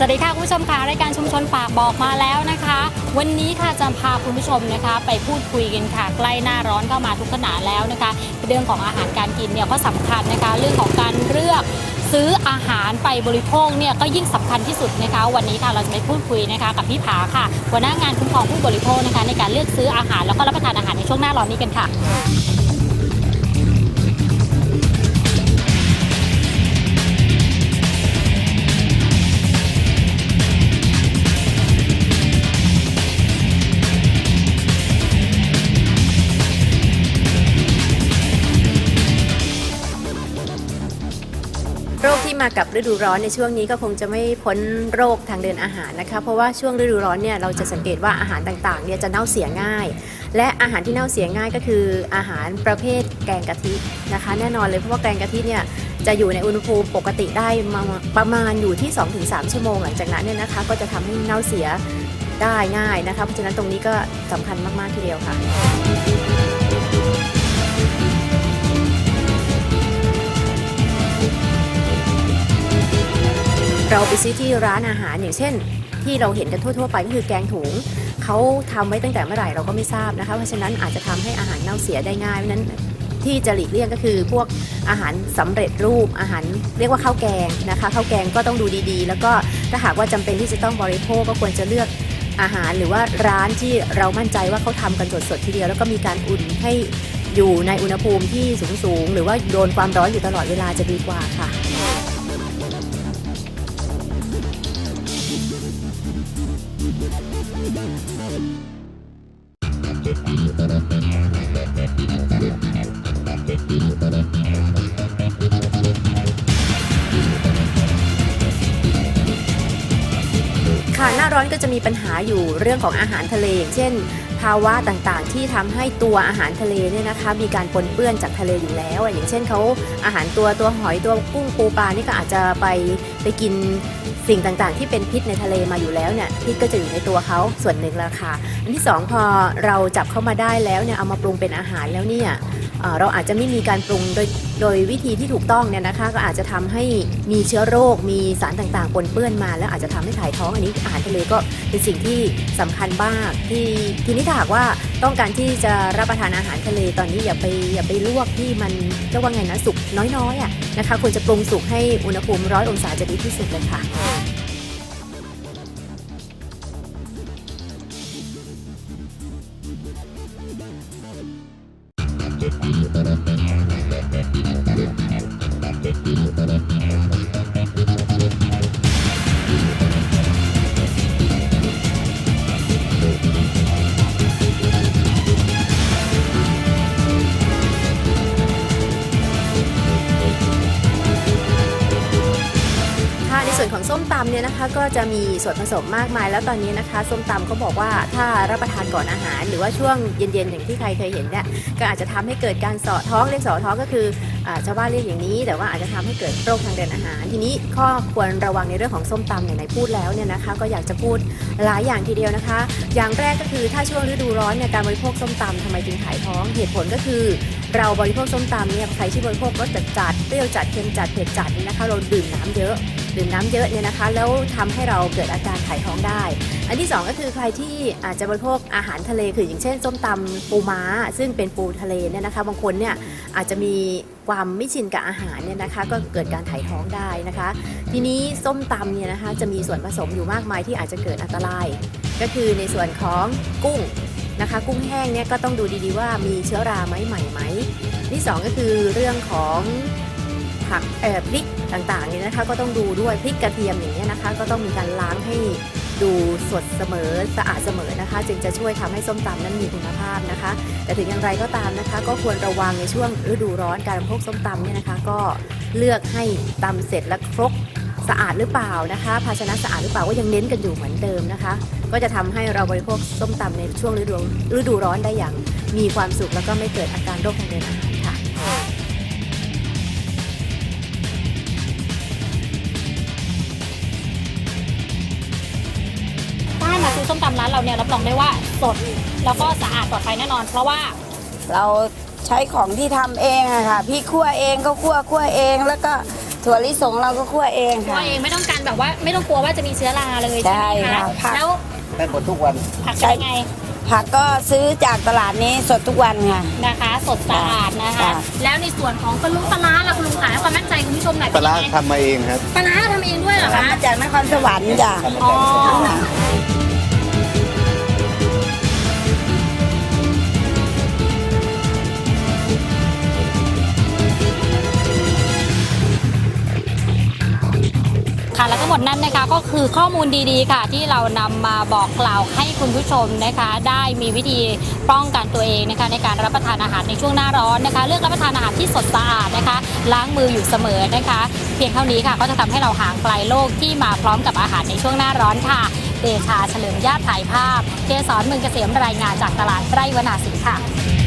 สวัสดีค่ะคุณผู้ชมค่ะรายการชุมชนฝากบอกมาแล้วนะคะ วันนี้ค่ะจะพาคุณผู้ชมนะคะ ไปพูดคุยกันค่ะ ใกล้หน้าร้อนเข้ามาทุกขณะแล้วนะคะ เรื่องของอาหารการกินเนี่ยก็สำคัญนะคะ เรื่องของการเลือกซื้ออาหารไปบริโภคเนี่ยก็ยิ่งสำคัญที่สุดนะคะ วันนี้ค่ะเราจะไปพูดคุยนะคะกับพี่ผาค่ะหัวหน้างานคุ้มครองผู้บริโภคนะคะ ในการเลือกซื้ออาหารแล้วก็รับประทานอาหารในช่วงหน้าร้อนนี้กันค่ะ มากับฤดูร้อนในช่วงนี้ก็คงจะไม่พ้นโรคทางเดินอาหารนะคะ เพราะว่าช่วงฤดูร้อนเนี่ยเราจะสังเกตว่าอาหารต่างๆเนี่ยจะเน่าเสียง่าย และอาหารที่เน่าเสียง่ายก็คืออาหารประเภทแกงกะทินะคะ แน่นอนเลยเพราะว่าแกงกะทิเนี่ยจะอยู่ในอุณหภูมิปกติได้ประมาณอยู่ที่ 2-3 ชั่วโมงหลังจากนั้นเนี่ยนะคะ ก็จะทำให้เน่าเสียได้ง่ายนะคะเพราะฉะนั้นตรงนี้ก็สำคัญมากๆทีเดียวค่ะ เราไปซื้อที่ร้านอาหารอย่างเช่น ที่เราเห็นกันทั่ว ๆ ไปก็คือแกงถุงเขาทำไว้ตั้งแต่เมื่อไหร่เราก็ไม่ทราบนะคะเพราะฉะนั้นอาจจะทำให้อาหารเน่าเสียได้ง่ายเพราะฉะนั้นที่จะหลีกเลี่ยงก็คือพวกอาหารสำเร็จรูปอาหารเรียกว่าข้าวแกงนะคะข้าวแกงก็ต้องดูดีๆ แล้วก็ถ้าหากว่าจำเป็นที่จะต้องบริโภคก็ควรจะเลือกอาหารหรือว่าร้านที่เรามั่นใจว่าเขาทำกันสดๆทีเดียว แล้วก็มีการอุ่นให้อยู่ในอุณหภูมิที่สูงๆหรือว่าโดนความร้อนอยู่ตลอดเวลาจะดีกว่าค่ะ ค่ะหน้าร้อนก็จะมีปัญหาอยู่เรื่องของอาหารทะเล เช่น ภาวะต่างๆ ที่ทำให้ตัวอาหารทะเลเนี่ยนะคะ มีการปนเปื้อนจากทะเลอยู่แล้ว อย่างเช่นเขาอาหารตัวตัวหอยตัวกุ้งปูปลานี่ก็อาจจะไปไปกิน สิ่งต่างๆ ที่เป็นพิษในทะเลมาอยู่แล้วเนี่ยพิษก็จะอยู่ในตัวเขาส่วนหนึ่งแล้วค่ะ อันที่สองพอเราจับเข้ามาได้แล้วเนี่ยเอามาปรุงเป็นอาหารแล้วเนี่ย เราอาจจะไม่มีการปรุงโดยโดยวิธีที่ถูกต้องเนี่ยนะคะ ก็อาจจะทำให้มีเชื้อโรค มีสารต่างๆปนเปื้อนมา แล้วอาจจะทำให้ถ่ายท้องอันนี้อาหารทะเลก็เป็นสิ่งที่สำคัญมากที่ทีนี้ถ้าหากว่าต้องการที่จะรับประทานอาหารทะเลตอนนี้อย่าไปอย่าไปลวกที่มันเรียกว่าไงนะสุกน้อยๆอะนะคะควรจะปรุงสุกให้อุณหภูมิร้อยองศาจะดีที่สุดเลยค่ะ ค่ะ ตำเนี่ยนะคะก็จะมีส่วนผสมมากมาย แล้วตอนนี้นะคะส้มตำเขาบอกว่าถ้ารับประทานก่อนอาหาร หรือว่าช่วงเย็นๆอย่างที่ใครเคยเห็นเนี่ยก็อาจจะทำให้เกิดการสาะท้องเรียกสาะท้องก็คืออชาวบ้านเรียกอย่างนี้ แต่ว่าอาจจะทำให้เกิดโรคทางเดินอาหาร ทีนี้ข้อควรระวังในเรื่องของส้มตำอย่างไหนพูดแล้วเนี่ยนะคะ ก็อยากจะพูดหลายอย่างทีเดียวนะคะ อย่างแรกก็คือถ้าช่วงฤดูร้อนเนี่ยการบริโภคส้มตำทำไมจึงถ่ายท้องเหตุผลก็คือ เราบริโภคส้มตำเนี่ยใครที่บริโภครสจัดจัดเปรี้ยวจัดเค็มจัดเผ็ดจัดนี่นะคะ เราดื่มน้ำเยอะ ดื่มน้ำเยอะเนี่ยนะคะ แล้วทำให้เราเกิดอาการถ่ายท้องได้ อันที่สองก็คือใครที่อาจจะบริโภคอาหารทะเลคืออย่างเช่น ส้มตำปูม้า ซึ่งเป็นปูทะเลเนี่ยนะคะ บางคนเนี่ยอาจจะมีความไม่ชินกับอาหารเนี่ยนะคะ ก็เกิดการถ่ายท้องได้นะคะ ทีนี้ส้มตำเนี่ยนะคะจะมีส่วนผสมอยู่มากมายที่อาจจะเกิดอันตราย ก็คือในส่วนของกุ้ง นะคะ กุ้งแห้งเนี่ยก็ต้องดูดีๆว่ามีเชื้อราไหมใหม่ไหมที่สองก็คือเรื่องของผักเอ่อพริกต่างๆเนี่ยนะคะ ก็ต้องดูด้วยพริกกระเทียมอย่างเงี้ยนะคะ ก็ต้องมีการล้างให้ดูสดเสมอสะอาดเสมอนะคะ จึงจะช่วยทำให้ส้มตำนั้นมีคุณภาพนะคะ แต่ถึงอย่างไรก็ตามนะคะ ก็ควรระวังในช่วงฤดูร้อนการบริโภคส้มตำเนี่ยนะคะ ก็เลือกให้ตำเสร็จแล้วครก สะอาดหรือเปล่านะคะ ภาชนะสะอาดหรือเปล่าก็ยังเน้นกันอยู่เหมือนเดิมนะคะ ก็จะทำให้เราบริโภคส้มตำในช่วงฤดูฤดูร้อนได้อย่าง มีความสุขแล้วก็ไม่เกิดอาการโรคทางเดินอาหารค่ะถ้ามาซื้อส้มตำร้านเราเนี่ยรับรองได้ว่าสดแล้วก็สะอาดปลอดภัยแน่นอน เพราะว่าเราใช้ของที่ทำเองอะค่ะ พี่คั่วเองก็คั่วคั่วเองแล้วก็ ถถั่วลิสงเราก็คั่วเองตัวค่ะ เองไม่ต้องการแบบว่าไม่ต้องกลัวว่าจะมีเชื้อราเลยใช่ไหมใช่คะค่ะผัก แล้วได้หมดทุกวัน ผักเป็นยังไงผักก็ซื้อจากตลาดนี้สดทุกวันค่ะ นะคะ สดสะอาดนะคะ ค่ะ แล้วในส่วนของปลาลุงปลาร้าล่ะคุณลุงขายให้ความมั่นใจคุณผู้ชมหน่อยปลาร้าเป็นยังไงทำมาเองครับ ปลาร้าทำเองด้วยเหรอคะมาจากนครสวรรค์จ้ะ อ๋อ ค่ะ และทั้งหมดนั้นนะคะก็คือข้อมูลดีๆค่ะ ที่เรานำมาบอกกล่าวให้คุณผู้ชมนะคะ ได้มีวิธีป้องกันตัวเองนะคะ ในการรับประทานอาหารในช่วงหน้าร้อนนะคะ เลือกรับประทานอาหารที่สดสะอาดนะคะ ล้างมืออยู่เสมอนะคะ เพียงเท่านี้ค่ะก็จะทำให้เราห่างไกลโรคที่มาพร้อมกับอาหารในช่วงหน้าร้อนค่ะเดชาเฉลิมญาติถ่ายภาพ เกสรเมืองเกษมรายงานจากตลาดไร่วนาสินค่ะ